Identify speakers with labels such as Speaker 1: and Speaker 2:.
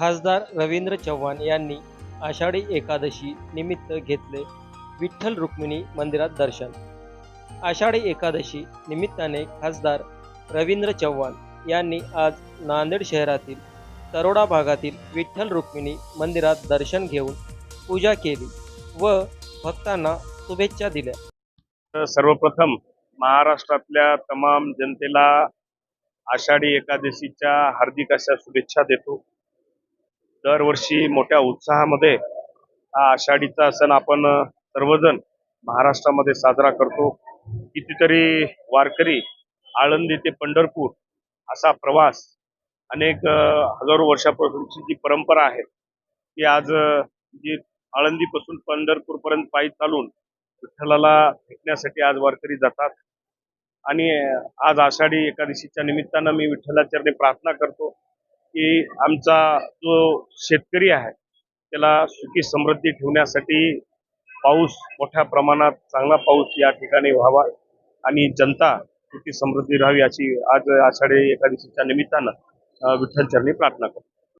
Speaker 1: खासदार रवींद्र चव्हाण यांनी आषाढी एकादशी निमित्त घेतले विठ्ठल रुक्मिणी मंदिरात दर्शन. आषाढी एकादशी निमित्ताने खासदार रवींद्र चव्हाण यांनी आज नांदेड शहरातील तरोडा भागातील विठ्ठल रुक्मिणी मंदिरात दर्शन घेऊन पूजा केली व भक्तांना शुभेच्छा दिल्या.
Speaker 2: तर सर्वप्रथम महाराष्ट्रातल्या तमाम जनतेला आषाढी एकादशीच्या हार्दिक अशा शुभेच्छा देतो. दरवर्षी मोठ्या उत्साहामध्ये हा आषाढीचा सण आपण सर्वजण महाराष्ट्रामध्ये साजरा करतो. कितीतरी वारकरी आळंदी ते पंढरपूर असा प्रवास अनेक हजारो वर्षापासूनची जी परंपरा आहे ती आज जी आळंदीपासून पंढरपूरपर्यंत पायी चालून विठ्ठलाला भेटण्यासाठी आज वारकरी जातात. आणि आज आषाढी एकादशीच्या निमित्तानं मी विठ्ठलाचरणी प्रार्थना करतो. की आमचा जो शेतकरी आहे त्याला सुखी समृद्धी ठेवण्यासाठी पाऊस मोठ्या प्रमाणात चांगला पाऊस या ठिकाणी व्हावा आणि जनता सुखी समृद्धी राहावी अशी आज आषाढी एकादशीच्या निमित्तानं विठ्ठलचरणी प्रार्थना करतो.